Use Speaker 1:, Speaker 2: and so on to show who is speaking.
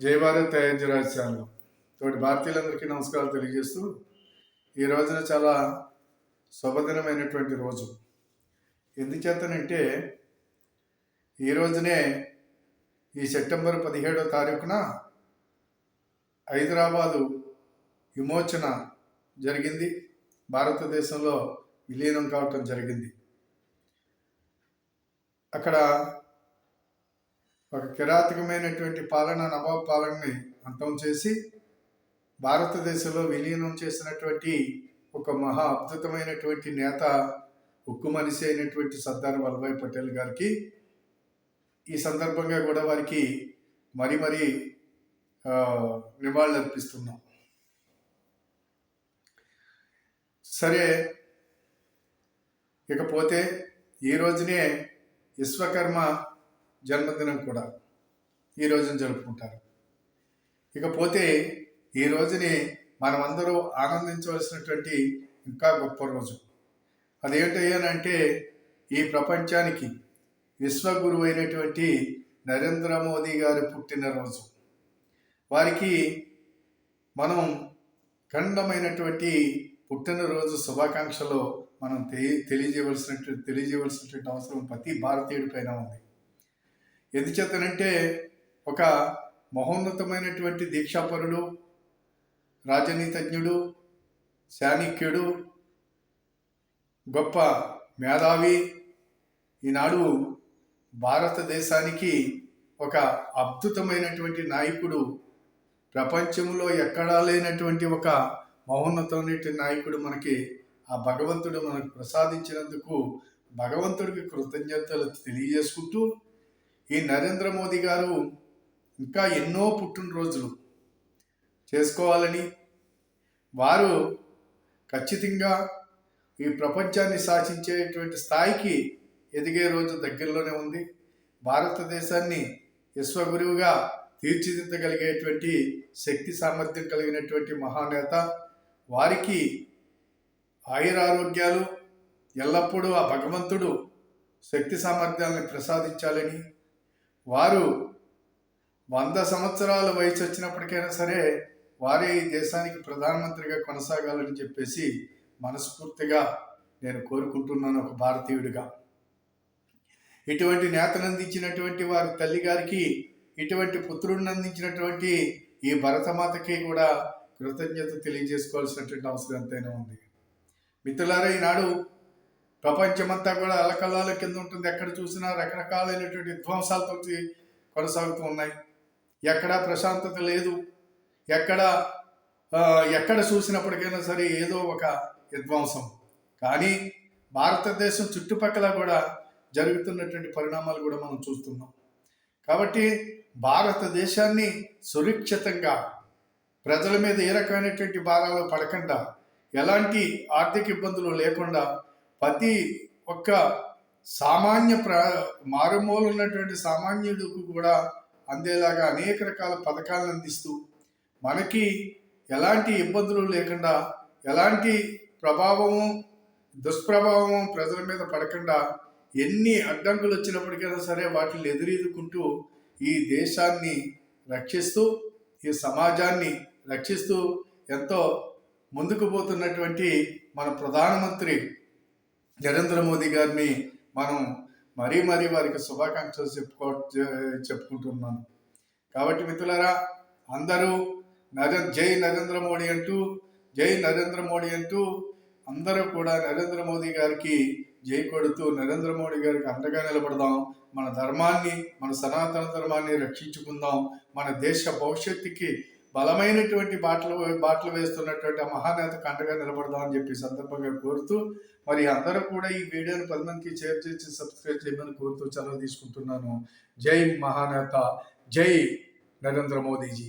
Speaker 1: జయభారత్ తయారు అయోధ్య రాజ్యాంగం తోటి భారతీయులందరికీ నమస్కారాలు తెలియజేస్తూ ఈ రోజున చాలా శుభదినమైనటువంటి రోజు. ఎందుచేతనంటే ఈ రోజునే ఈ సెప్టెంబర్ పదిహేడో తారీఖున హైదరాబాదు విమోచన జరిగింది. భారతదేశంలో విలీనం కావటం జరిగింది. అక్కడ ఒక కిరాతకమైనటువంటి పాలన నవాబ్ పాలనని అంతం చేసి భారతదేశంలో విలీనం చేసినటువంటి ఒక మహా అద్భుతమైనటువంటి నేత ఉక్కు మనిషి అయినటువంటి సర్దార్ వల్లభాయ్ పటేల్ గారికి ఈ సందర్భంగా కూడా వారికి మరి మరి నివాళులు అర్పిస్తున్నాం సరే ఇకపోతే ఈ రోజునే విశ్వకర్మ జన్మదినం కూడా ఈ రోజున జరుపుకుంటారు. ఇకపోతే ఈ రోజుని మనమందరూ ఆనందించవలసినటువంటి ఇంకా గొప్ప రోజు. అదేంటయ్యానంటే ఈ ప్రపంచానికి విశ్వగురువు అయినటువంటి నరేంద్ర మోదీ గారి పుట్టినరోజు. వారికి మనం ఖండమైనటువంటి పుట్టినరోజు శుభాకాంక్షలు మనం తెలి తెలియజేయవలసినటువంటి తెలియజేయవలసినటువంటి అవసరం ప్రతి భారతీయుడి పైన ఉంది. ఎందుచేతనంటే ఒక మహోన్నతమైనటువంటి దీక్షాపరుడు రాజనీతజ్ఞుడు శాణిక్యుడు గొప్ప మేధావి. ఈనాడు భారతదేశానికి ఒక అద్భుతమైనటువంటి నాయకుడు ప్రపంచంలో ఎక్కడా లేనటువంటి ఒక మహోన్నతమైన నాయకుడు మనకి ఆ భగవంతుడు మనకు ప్రసాదించినందుకు భగవంతుడికి కృతజ్ఞతలు తెలియజేసుకుంటూ ఈ నరేంద్ర మోదీ గారు ఇంకా ఎన్నో పుట్టినరోజులు చేసుకోవాలని వారు ఖచ్చితంగా ఈ ప్రపంచాన్ని శాసించేటువంటి స్థాయికి ఎదిగే రోజు దగ్గరలోనే ఉంది. భారతదేశాన్ని విశ్వగురువుగా తీర్చిదిద్దగలిగేటువంటి శక్తి సామర్థ్యం కలిగినటువంటి మహానేత. వారికి ఆయురారోగ్యాలు ఎల్లప్పుడూ ఆ భగవంతుడు శక్తి సామర్థ్యాలను ప్రసాదించాలని వారు వంద సంవత్సరాల వయసు వచ్చినప్పటికైనా సరే వారే ఈ దేశానికి ప్రధానమంత్రిగా కొనసాగాలని చెప్పేసి మనస్ఫూర్తిగా నేను కోరుకుంటున్నాను ఒక భారతీయుడిగా. ఇటువంటి నేతను అందించినటువంటి వారి తల్లి గారికి ఇటువంటి పుత్రుడిని అందించినటువంటి ఈ భరతమాతకి కూడా కృతజ్ఞత తెలియజేసుకోవాల్సినటువంటి అవసరం ఎంతైనా ఉంది. మిత్రులారా ఈనాడు ప్రపంచమంతా కూడా అలకల్లాల కింద ఉంటుంది. ఎక్కడ చూసినా రకరకాలైనటువంటి విధ్వంసాలతో కొనసాగుతూ ఉన్నాయి. ఎక్కడ ప్రశాంతత లేదు. ఎక్కడ ఎక్కడ చూసినప్పటికైనా సరే ఏదో ఒక విధ్వంసం. కానీ భారతదేశం చుట్టుపక్కల కూడా జరుగుతున్నటువంటి పరిణామాలు కూడా మనం చూస్తున్నాం. కాబట్టి భారతదేశాన్ని సురక్షితంగా ప్రజల మీద ఏ రకమైనటువంటి భారాలు పడకుండా ఎలాంటి ఆర్థిక ఇబ్బందులు లేకుండా ప్రతి ఒక్క సామాన్య ప్ర మారుమూలు ఉన్నటువంటి సామాన్యుడికి కూడా అందేలాగా అనేక రకాల పథకాలను అందిస్తూ మనకి ఎలాంటి ఇబ్బందులు లేకుండా ఎలాంటి ప్రభావము దుష్ప్రభావము ప్రజల మీద పడకుండా ఎన్ని అడ్డంకులు వచ్చినప్పటికైనా సరే వాటిని ఎదురెదుకుంటూ ఈ దేశాన్ని రక్షిస్తూ ఈ సమాజాన్ని రక్షిస్తూ ఎంతో ముందుకు పోతున్నటువంటి మన ప్రధానమంత్రి నరేంద్ర మోదీ గారిని మనం మరీ మరీ వారికి శుభాకాంక్షలు చెప్పుకో చెప్పుకుంటున్నాను. కాబట్టి మిత్రులారా అందరూ నరే జై నరేంద్ర మోడీ అంటూ జై నరేంద్ర మోడీ అంటూ అందరూ కూడా నరేంద్ర మోదీ గారికి జై కొడుతూ నరేంద్ర మోడీ గారికి అండగా నిలబడదాం. మన ధర్మాన్ని మన సనాతన ధర్మాన్ని రక్షించుకుందాం. మన దేశ భవిష్యత్తుకి బలమైనటువంటి బాటలు బాటలు వేస్తున్నటువంటి ఆ మహానేత కంటగా నిలబడదాం అని చెప్పి సందర్భంగా కోరుతూ మరి అందరూ కూడా ఈ వీడియోని పది మందికి షేర్ చేసి సబ్స్క్రైబ్ చేయమని కోరుతూ సెలవు తీసుకుంటున్నాను. జై మహానేత జై నరేంద్ర మోదీజీ.